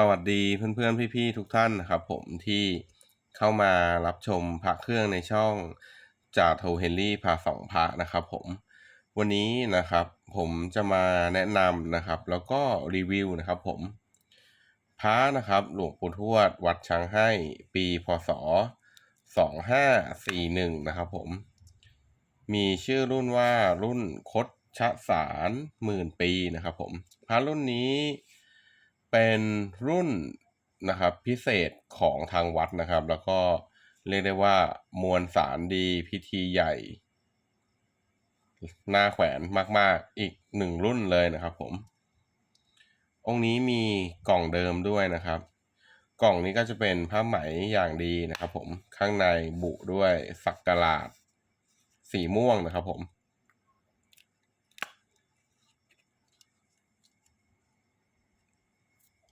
สวัสดีเพื่อนๆพี่ ๆ ทุกท่านนะครับผมที่เข้ามารับชมพระเครื่องในช่องจ่าโทเฮนรี่พาสองพระนะครับผมวันนี้นะครับผมจะมาแนะนำนะครับ แล้วก็รีวิวนะครับผมพระนะครับหลวงปู่ทวดวัดช้างให้ปีพศ 2541 นะครับผม มีชื่อรุ่นว่ารุ่นคดชะสารหมื่นปีนะครับผมพระรุ่นนี้ เป็นรุ่นนะครับพิเศษของทางวัดนะครับ แล้วก็เรียกได้ว่ามวลสารดีพิธีใหญ่หน้าแขวนมาก ๆ อีกหนึ่งรุ่นเลยนะครับผม องค์นี้มีกล่องเดิมด้วยนะครับ กล่องนี้ก็จะเป็นผ้าไหมอย่างดีนะครับผม ข้างในบุด้วยสักกลาด สีม่วงนะครับผม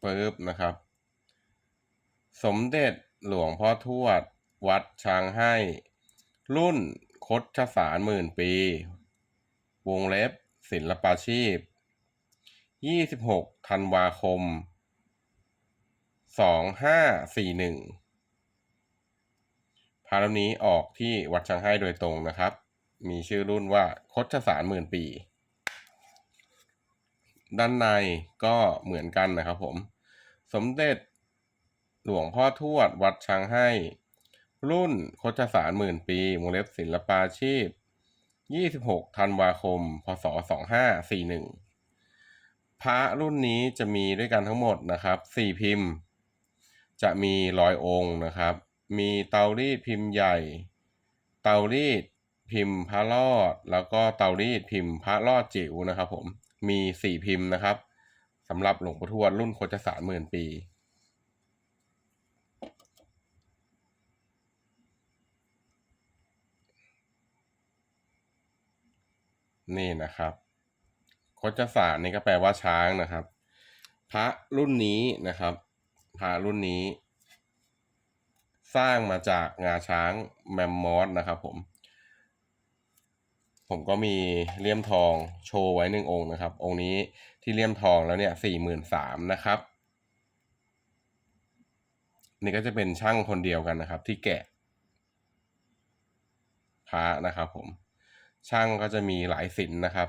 ปึ๊บนะครับ สมเด็จหลวงพ่อทวด วัดช้างให้ รุ่นคดชสารหมื่นปี วงเล็บศิลปาชีพ 26 ธันวาคม 2541 พารานี้ออกที่วัดช้างให้โดยตรงนะครับ มีชื่อรุ่นว่าคดชสารหมื่นปี ด้านในก็เหมือนกันนะครับผม สมเด็จ หลวงพ่อทวดวัดช้างให้ รุ่นโคชสารหมื่นปีวงเล็บศิลปาชีพ 26 ธันวาคม พศ 2541 พระรุ่นนี้จะมีด้วยกันทั้งหมดนะครับ 4 พิมพ์ จะมีร้อยองค์นะครับ มีเตารีดพิมพ์ใหญ่ เตารีดพิมพ์พระรอด แล้วก็เตารีดพิมพ์พระรอดจิ๋วนะครับผม มี 4 พิมพ์นะครับ สำหรับหลวงปู่ทวดรุ่นโคจสารหมื่นปี นี่นะครับโคจสารนี่ก็แปลว่าช้างนะครับ พระรุ่นนี้นะครับพระรุ่นนี้ สร้างมาจากงาช้างแมมมอสนะครับผมผมก็มีเลี่ยมทองโชว์ไว้หนึ่งองค์นะครับ องค์นี้ ที่เลี่ยมทองแล้วเนี่ยสี่หมื่นสามนะครับ นี่ก็จะเป็นช่างคนเดียวกันนะครับ ที่แกะพระนะครับผมช่างก็จะมีหลายสินนะครับ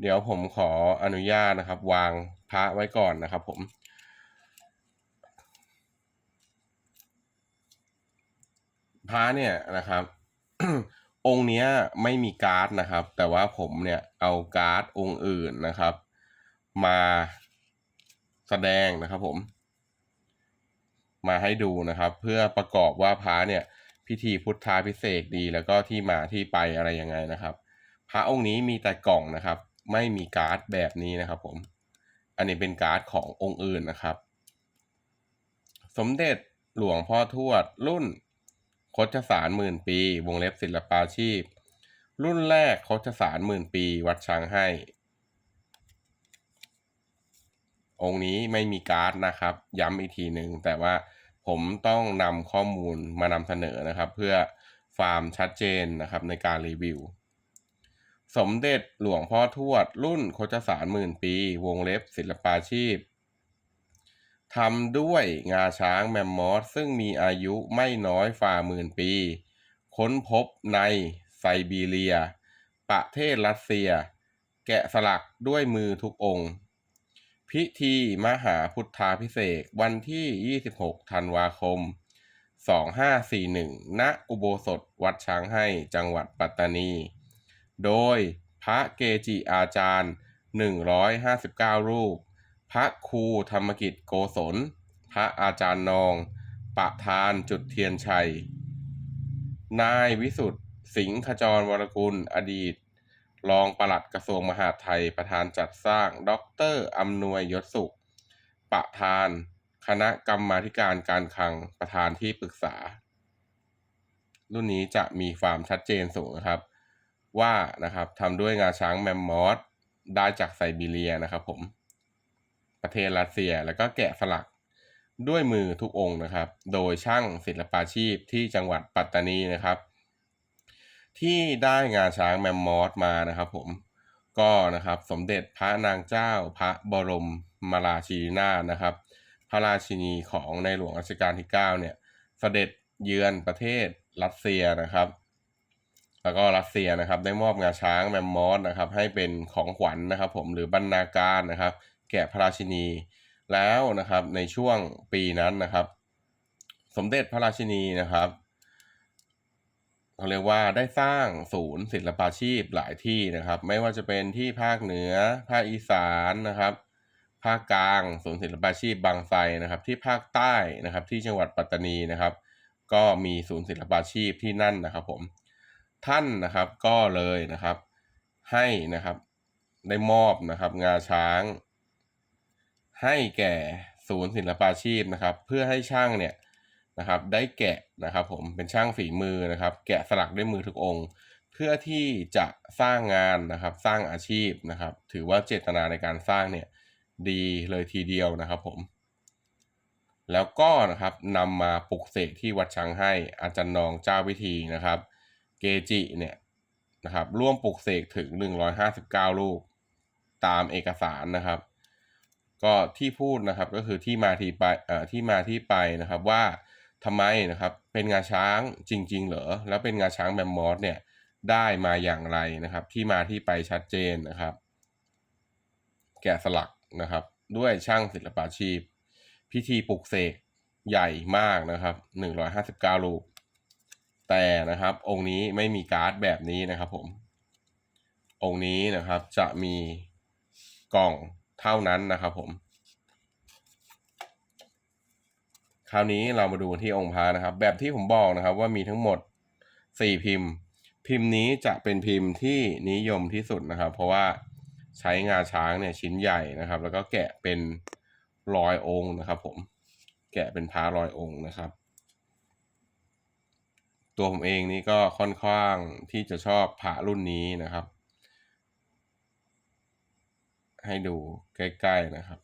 เดี๋ยวผมขออนุญาตนะครับ วางพระไว้ก่อนนะครับ ผมพระเนี่ยนะครับ องค์เนี้ยไม่มีการ์ดนะครับ แต่ว่าผมเนี่ยเอาการ์ดองค์อื่นนะครับ มาแสดงนะครับผม มาให้ดูนะครับ เพื่อประกอบว่าพระเนี่ย พิธีพุทธาพิเศษดีแล้วก็ที่มาที่ไปอะไรยังไงนะครับ พระองค์นี้มีแต่กล่องนะครับ ไม่มีการ์ดแบบนี้นะครับ ผม อันนี้เป็นการ์ดขององค์อื่นนะครับ สมเด็จหลวงพ่อทวดรุ่นโคชสารหมื่นปี วงเล็บศิลปาชีพ รุ่นแรกโคชสารหมื่นปี วัดช้างให้ องค์นี้ไม่มีการ์ดนะครับ ย้ำอีกทีหนึ่งแต่ว่าผมต้องนำข้อมูลมานำเสนอนะครับ เพื่อความชัดเจนนะครับในการรีวิว สมเด็จหลวงพ่อทวด รุ่นโคชสารหมื่นปี วงเล็บศิลปาชีพทำด้วยงาช้างแมมมอสซึ่งมีอายุไม่น้อยฝ่าหมื่นปี ค้นพบในไซบีเรีย ประเทศรัสเซีย แกะสลักด้วยมือทุกองค์ พิธีมหาพุทธาพิเศษวันที่ 26 ธันวาคม 2541 ณ อุโบสถวัดช้างให้จังหวัดปัตตานี โดยพระเกจิอาจารย์ 159 รูป พระครูธรรมกิจโกศล พระอาจารย์นอง ประธานจุดเทียนชัย นายวิสุทธ์สิงห์ขจรวรกุลอดีต รองปลัดกระทรวงมหาดไทยประธานจัดสร้าง ดรอำนวยยศสุข ประธาน คณะกรรมาการการคลังประธานที่ปรึกษา รุ่นนี้จะมีความชัดเจนสูงนะครับ ว่านะครับทำด้วยงาช้างแมมมอสได้จากไซบีเรียนะครับผม ประเทศรัสเซียแล้วก็แกะสลักด้วยมือทุกองค์นะครับ โดยช่างศิลปาชีพที่จังหวัดปัตตานีนะครับ ที่ได้งานช้างแมมมอสมานะครับผมก็นะครับสมเด็จพระนางเจ้าพระบรมมาราชีนานะครับ พระราชินีของในหลวงรัชกาลที่ 9 เนี่ยเสด็จเยือนประเทศรัสเซียนะครับ แล้วก็รัสเซียนะครับ ได้มอบงาช้างแมมมอสนะครับ ให้เป็นของขวัญนะครับ ผมหรือบรรณาการนะครับ แก่พระราชินีแล้วนะครับในช่วงปีนั้นนะครับ สมเด็จพระราชินีนะครับ เขาเรียกว่าได้สร้างศูนย์ศิลปาชีพหลายที่นะครับ ไม่ว่าจะเป็นที่ภาคเหนือ ภาคอีสานนะครับ ภาคกลางศูนย์ศิลปาชีพบางไทรนะครับ ที่ภาคใต้นะครับ ที่จังหวัดปัตตานีนะครับ ก็มีศูนย์ศิลปาชีพที่นั่นนะครับ ผมท่านนะครับก็เลยนะครับให้นะครับได้มอบนะครับงาช้าง ให้แก่ศูนย์ศิลปาชีพนะครับ เพื่อให้ช่างเนี่ย นะครับ ได้แกะนะครับผมเป็นช่างฝีมือนะครับ แกะสลักด้วยมือทุกองค์ เพื่อที่จะสร้างงานนะครับ สร้างอาชีพนะครับ ถือว่าเจตนาในการสร้างเนี่ยดีเลยทีเดียวนะครับผม แล้วก็นะครับนำมาปลุกเสกที่วัดช้างให้อาจารย์นองเจ้าวิธีนะครับ เกจิเนี่ยนะครับร่วมปลุกเสกถึง 159 ลูก ตามเอกสารนะครับ ก็ที่พูดนะครับก็คือที่มาที่ไปเอ่อที่มาที่ไปนะครับว่า ทำไมนะครับ เป็นงาช้างจริง ๆ เหรอ แล้วเป็นงาช้างแมมมอสเนี่ยได้มาอย่างไรนะครับ ที่มาที่ไปชัดเจนนะครับ แกะสลักนะครับ ด้วยช่างศิลปาชีพ พิธีปลุกเสกใหญ่มากนะครับ 159 ลูก แต่นะครับ องค์นี้ไม่มีการ์ดแบบนี้นะครับผม องค์นี้นะครับจะมีกล่องเท่านั้นนะครับผม ค ราวนี้เรามาดูที่องค์พระนะครับ แบบที่ผมบอกนะครับว่ามีทั้งหมด 4 พิมพ์ พิมพ์นี้จะเป็นพิมพ์ที่นิยมที่สุดนะครับ เพราะว่าใช้งาช้างเนี่ยชิ้นใหญ่นะครับ แล้วก็แกะเป็นร้อยองค์นะครับ ผมแกะเป็นพระร้อยองค์นะครับ ตัวผมเองนี่ก็ค่อนข้างที่จะชอบพระรุ่นนี้นะครับ ให้ดูใกล้ๆนะครับ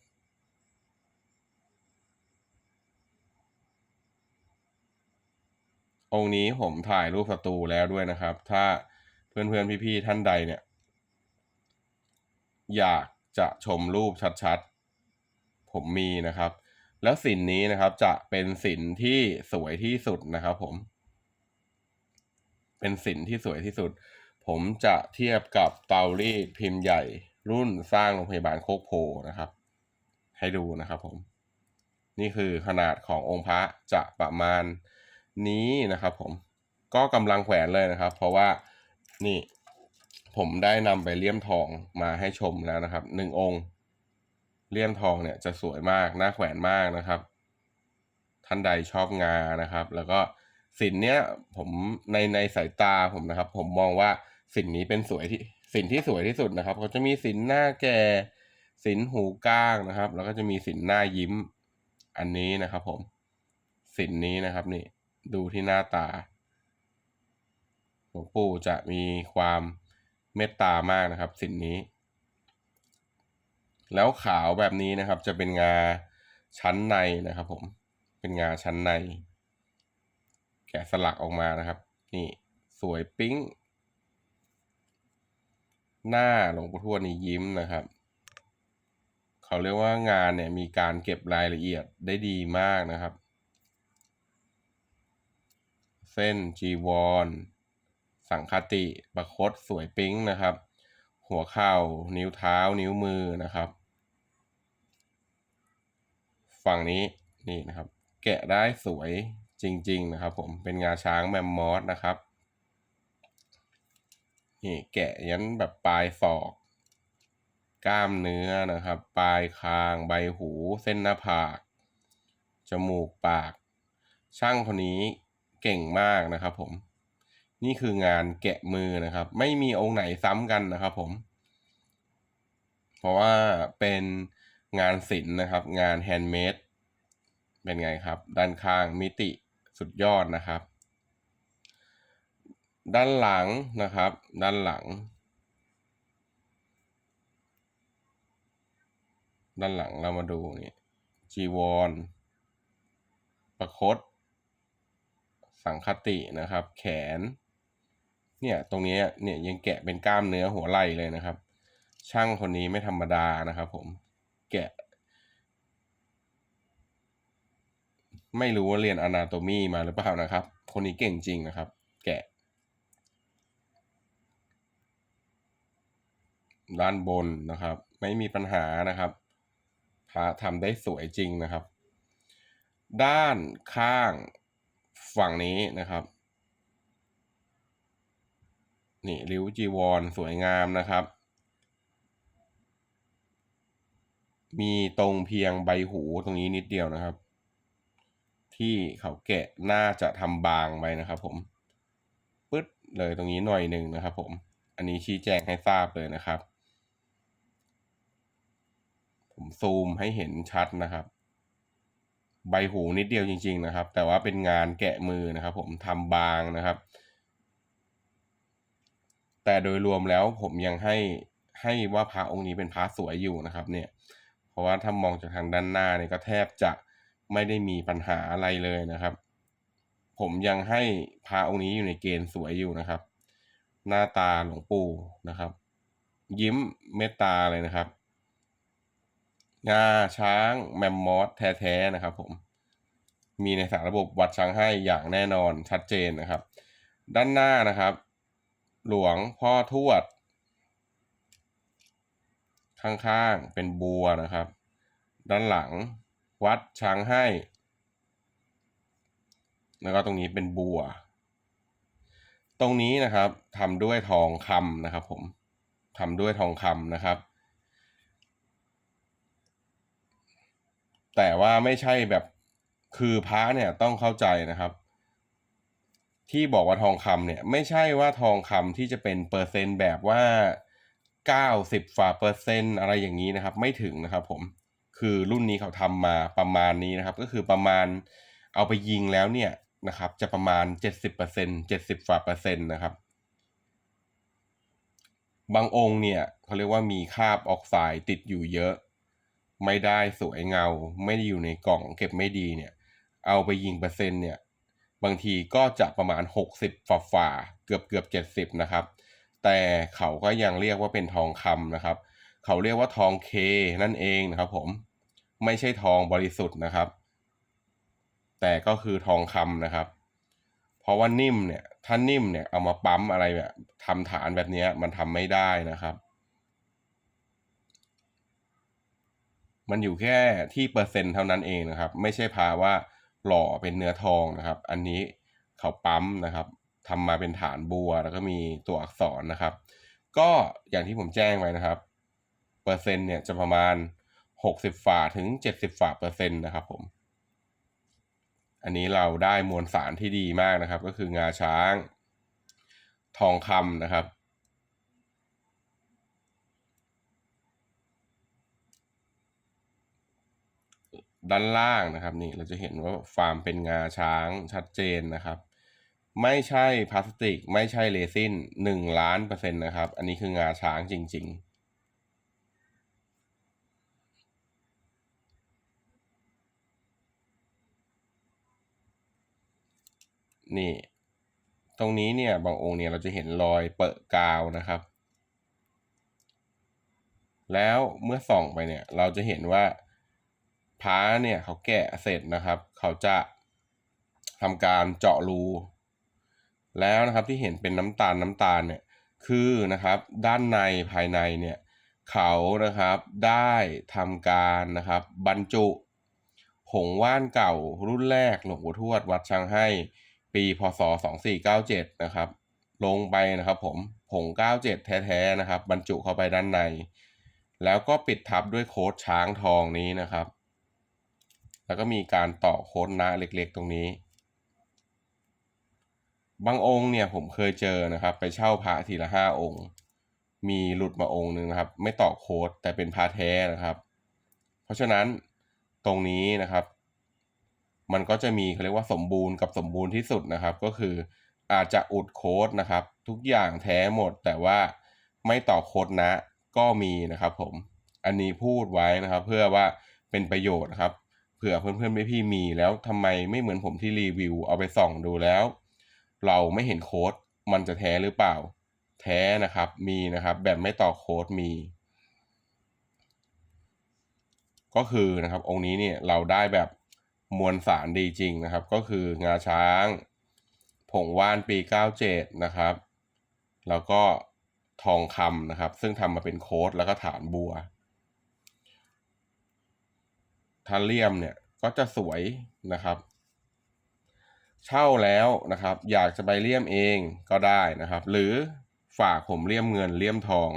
องค์นี้ผมถ่ายรูปสตูแล้วด้วยนะครับ ถ้าเพื่อนๆพี่ๆท่านใดเนี่ย อยากจะชมรูปชัดๆ ผมมีนะครับ แล้วสินนี้นะครับจะเป็นสินที่สวยที่สุดนะครับ ผม เป็นสินที่สวยที่สุด ผมจะเทียบกับเตารีดพิมพ์ใหญ่รุ่นสร้างโรงพยาบาลโคกโพนะครับ ให้ดูนะครับผม นี่คือขนาดขององค์พระจะประมาณ นี้นะครับผมก็กำลังแขวนเลยนะครับ เพราะว่านี่ผมได้นำไปเลี่ยมทองมาให้ชมแล้วนะครับหนึ่งองค์ เลี่ยมทองเนี่ยจะสวยมากน่าแขวนมากนะครับ ท่านใดชอบงานะครับ แล้วก็สินเนี้ยผมในในสายตาผมนะครับ ผมมองว่าสินนี้เป็นสวยที่สินที่สวยที่สุดนะครับเขาจะมีสินหน้าแก่สินหูก้างนะครับ แล้วก็จะมีสินหน้ายิ้มอันนี้นะครับ ผมสินนี้นะครับนี่ ดูที่หน้าตา หลวงปู่จะมีความเมตตามากนะครับ สินนี้ แล้วขาวแบบนี้นะครับ จะเป็นงาชั้นในนะครับ ผม เป็นงาชั้นใน แกะสลักออกมานะครับ นี่สวยปิ๊งหน้าหลวงปู่ทวดนี่ยิ้มนะครับเขาเรียกว่างานเนี่ยมีการเก็บรายละเอียดได้ดีมากนะครับ เส้นจีวร สังคติประคตสวยปิ๊งนะครับ หัวเข่า นิ้วเท้า นิ้วมือนะครับ ฝั่งนี้นี่นะครับ แกะได้สวยจริง ๆ นะครับ ผมเป็นงาช้างแมมมอสนะครับนี่แกะยันแบบปลายศอกกล้ามเนื้อนะครับ ปลายคางใบหู เส้นหน้าผาก จมูกปาก ช่างคนนี้ เก่งมากนะครับผม นี่คืองานแกะมือนะครับ ไม่มีองค์ไหนซ้ำกันนะครับผม เพราะว่าเป็นงานศิลป์นะครับ งานแฮนด์เมดเป็นไงครับ ด้านข้างมิติสุดยอดนะครับ ด้านหลังนะครับ ด้านหลัง ด้านหลังเรามาดูนี่จีวรประคต สังคตินะครับ แขน เนี่ยตรงนี้เนี่ยยังแกะเป็นกล้ามเนื้อหัวไหล่เลยนะครับ ช่างคนนี้ไม่ธรรมดานะครับ ผมแกะ ไม่รู้ว่าเรียนอนาโตมีมาหรือเปล่านะครับ คนนี้เก่งจริงนะครับ แกะ ด้านบนนะครับ ไม่มีปัญหานะครับพระทำได้สวยจริงนะครับ ด้านข้าง ฝั่งนี้นะครับ นี่ริ้วจีวรสวยงามนะครับ มีตรงเพียงใบหูตรงนี้นิดเดียวนะครับ ที่เขาแกะน่าจะทำบางไปนะครับ ผมปึ๊ดเลยตรงนี้หน่อยหนึ่งนะครับ ผม อันนี้ชี้แจงให้ทราบเลยนะครับ ผมซูมให้เห็นชัดนะครับ ใบหูนิดเดียวจริง ๆ นะครับ แต่ว่าเป็นงานแกะมือนะครับ ผมทำบางนะครับ แต่โดยรวมแล้วผมยังให้ให้ว่าพระองค์นี้เป็นพระสวยอยู่นะครับ เนี่ย เพราะว่าถ้ามองจากทางด้านหน้าเนี่ยก็แทบจะไม่ได้มีปัญหาอะไรเลยนะครับ ผมยังให้พระองค์นี้อยู่ในเกณฑ์สวยอยู่นะครับ หน้าตาหลวงปู่นะครับ ยิ้มเมตตาเลยนะครับ งาช้างแมมมอสแท้ๆนะครับผม มีในสารระบบวัดช้างให้อย่างแน่นอนชัดเจนนะครับ ด้านหน้านะครับ หลวงพ่อทวด ข้างๆเป็นบัวนะครับ ด้านหลังวัดช้างให้ แล้วก็ตรงนี้เป็นบัว ตรงนี้นะครับทำด้วยทองคำนะครับ ผมทำด้วยทองคำนะครับ แต่ว่าไม่ใช่แบบคือพระเนี่ยต้องเข้าใจนะครับ ที่บอกว่าทองคำเนี่ย ไม่ใช่ว่าทองคำที่จะเป็นเปอร์เซ็นต์แบบว่าเก้าสิบฝ่าเปอร์เซ็นต์อะไรอย่างนี้นะครับ ไม่ถึงนะครับ ผมคือรุ่นนี้เขาทำมาประมาณนี้นะครับ ก็คือประมาณเอาไปยิงแล้วเนี่ยนะครับ จะประมาณเจ็ดสิบเปอร์เซนต์เจ็ดสิบฝ่าเปอร์เซ็นต์นะครับ บางองค์เนี่ยเขาเรียกว่ามีคาบออกไซด์ติดอยู่เยอะ ไม่ได้สวยเงา ไม่ได้อยู่ในกล่องเก็บไม่ดีเนี่ย เอาไปยิงเปอร์เซ็นต์เนี่ย บางทีก็จะประมาณ 60ฝ่าฝ่าเกือบเกือบ70 นะครับ แต่เขาก็ยังเรียกว่าเป็นทองคำนะครับ เขาเรียกว่าทองเคนั่นเองนะครับผมไม่ใช่ทองบริสุทธิ์นะครับ แต่ก็คือทองคำนะครับ เพราะว่านิ่มเนี่ยถ้านิ่มเนี่ยเอามาปั๊มอะไรแบบทำฐานแบบนี้มันทำไม่ได้นะครับ มันอยู่แค่ที่เปอร์เซ็นต์เท่านั้นเองนะครับ ไม่ใช่พาว่าหล่อเป็นเนื้อทองนะครับ อันนี้เขาปั๊มนะครับทำมาเป็นฐานบัว แล้วก็มีตัวอักษรนะครับ ก็อย่างที่ผมแจ้งไว้นะครับ เปอร์เซ็นต์เนี่ยจะประมาณหกสิบฝ่าถึงเจ็ดสิบฝ่าเปอร์เซ็นต์นะครับผม อันนี้เราได้มวลสารที่ดีมากนะครับ ก็คืองาช้าง ทองคำนะครับ ด้านล่างนะครับนี่เราจะเห็นว่าฟาร์มเป็นงาช้างชัดเจนนะครับ ไม่ใช่พลาสติก ไม่ใช่เรซินหนึ่งล้านเปอร์เซ็นต์นะครับ อันนี้คืองาช้างจริง ๆนี่ตรงนี้เนี่ยบางองค์เนี่ยเราจะเห็นรอยเปิดกาวนะครับ แล้วเมื่อส่องไปเนี่ยเราจะเห็นว่า พระเนี่ยเขาแกะเสร็จนะครับ เขาจะทำการเจาะรู แล้วนะครับที่เห็นเป็นน้ำตาลน้ำตาลเนี่ยคือนะครับด้านในภายในเนี่ยเขานะครับได้ทำการนะครับบรรจุ ผงว่านเก่ารุ่นแรกหลวงปู่ทวดวัดช้างให้ปีพศ 2497 นะครับ ลงไปนะครับผมผง 97 แท้ๆนะครับ บรรจุเข้าไปด้านใน แล้วก็ปิดทับด้วยโค้ดช้างทองนี้นะครับ แล้วก็มีการต่อโค้ดนะเล็กๆ ตรงนี้ บางองค์เนี่ยผมเคยเจอนะครับ ไปเช่าพระทีละห้าองค์ มีหลุดมาองค์หนึ่งนะครับ ไม่ต่อโค้ดแต่เป็นพระแท้นะครับ เพราะฉะนั้นตรงนี้นะครับ มันก็จะมีเขาเรียกว่าสมบูรณ์กับสมบูรณ์ที่สุดนะครับ ก็คืออาจจะอุดโค้ดนะครับ ทุกอย่างแท้หมด แต่ว่าไม่ต่อโค้ดนะก็มีนะครับผมอันนี้พูดไว้นะครับ เพื่อว่าเป็นประโยชน์นะครับ เผื่อเพื่อนๆพี่มีแล้วทำไมไม่เหมือนผมที่รีวิวเอาไปส่องดูแล้ว เราไม่เห็นโค้ดมันจะแท้หรือเปล่า แท้นะครับมีนะครับ แบบไม่ต่อโค้ดมี ก็คือนะครับองค์นี้เนี่ยเราได้แบบมวลสารดีจริงนะครับ ก็คืองาช้าง ผงว่านปี 97 นะครับ แล้วก็ทองคำนะครับ ซึ่งทำมาเป็นโค้ดแล้วก็ฐานบัว ถ้าเลี่ยมเนี่ยก็จะสวยนะครับ เช่าแล้วนะครับ อยากจะไปเลี่ยมเองก็ได้นะครับ หรือฝากผมเลี่ยมเงินเลี่ยมทอง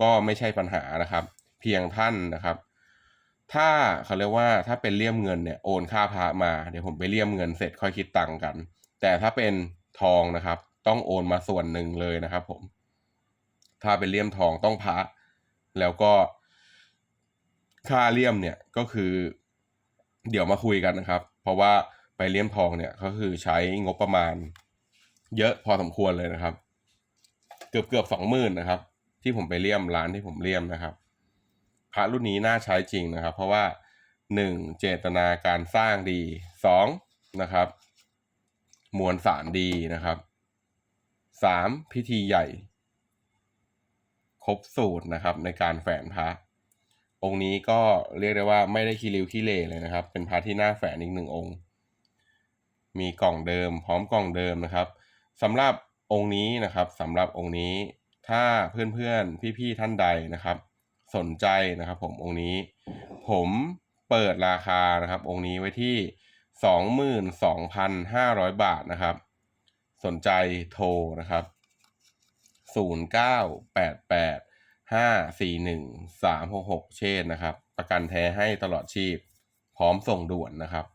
ก็ไม่ใช่ปัญหานะครับ เพียงท่านนะครับ ถ้าเขาเรียกว่าถ้าเป็นเลี่ยมเงินเนี่ยโอนค่าพระมาเดี๋ยวผมไปเลี่ยมเงินเสร็จค่อยคิดตังค์กัน แต่ถ้าเป็นทองนะครับ ต้องโอนมาส่วนหนึ่งเลยนะครับ ผม ถ้าเป็นเลี่ยมทองต้องพระแล้วก็ค่าเลี่ยมเนี่ยก็คือ เดี๋ยวมาคุยกันนะครับ เพราะว่าไปเลี่ยมทองเนี่ยก็คือใช้งบประมาณ เยอะพอสมควรเลยนะครับ เกือบเกือบสองหมื่นนะครับ ที่ผมไปเลี่ยมร้านที่ผมเลี่ยมนะครับ พระรุ่นนี้น่าใช้จริงนะครับ เพราะว่าหนึ่งเจตนาการสร้างดีสองนะครับ มวลสารดีนะครับสามพิธีใหญ่ ครบสูตรนะครับในการแฝนพระ องค์นี้ก็เรียกได้ว่าไม่ได้คีริวคีเลเลยนะครับ เป็นพระที่น่าแฝงอีกหนึ่งองค์ มีกล่องเดิม พร้อมกล่องเดิมนะครับ สำหรับองค์นี้นะครับ สำหรับองค์นี้ถ้าเพื่อนๆพี่ๆท่านใดนะครับ สนใจนะครับ ผมองค์นี้ ผมเปิดราคานะครับ องค์นี้ไว้ที่ 22,500 บาทนะครับ สนใจโทรนะครับ 0988 ห้าสี่หนึ่งสามหกหกเชนนะครับ ประกันแท้ให้ตลอดชีพ พร้อมส่งด่วนนะครับ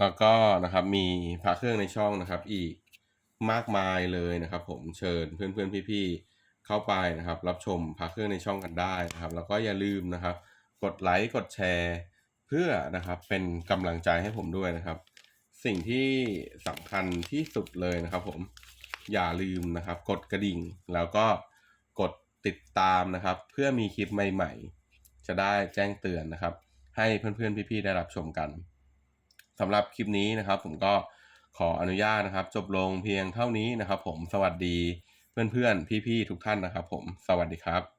แล้วก็นะครับมีพระเครื่องในช่องนะครับ อีกมากมายเลยนะครับ ผมเชิญเพื่อนๆพี่ๆเข้าไปนะครับ รับชมพระเครื่องในช่องกันได้นะครับ แล้วก็อย่าลืมนะครับ กดไลค์กดแชร์ เพื่อนะครับเป็นกำลังใจให้ผมด้วยนะครับ สิ่งที่สำคัญที่สุดเลยนะครับ ผมอย่าลืมนะครับ กดกระดิ่งแล้วก็กดติดตามนะครับ เพื่อมีคลิปใหม่ ๆ จะได้แจ้งเตือนนะครับ ให้เพื่อนๆพี่ๆได้รับชมกันสำหรับคลิปนี้นะครับ ผมก็ขออนุญาตนะครับ จบลงเพียงเท่านี้นะครับ ผมสวัสดีเพื่อนๆพี่ๆทุกท่านนะครับ ผมสวัสดีครับ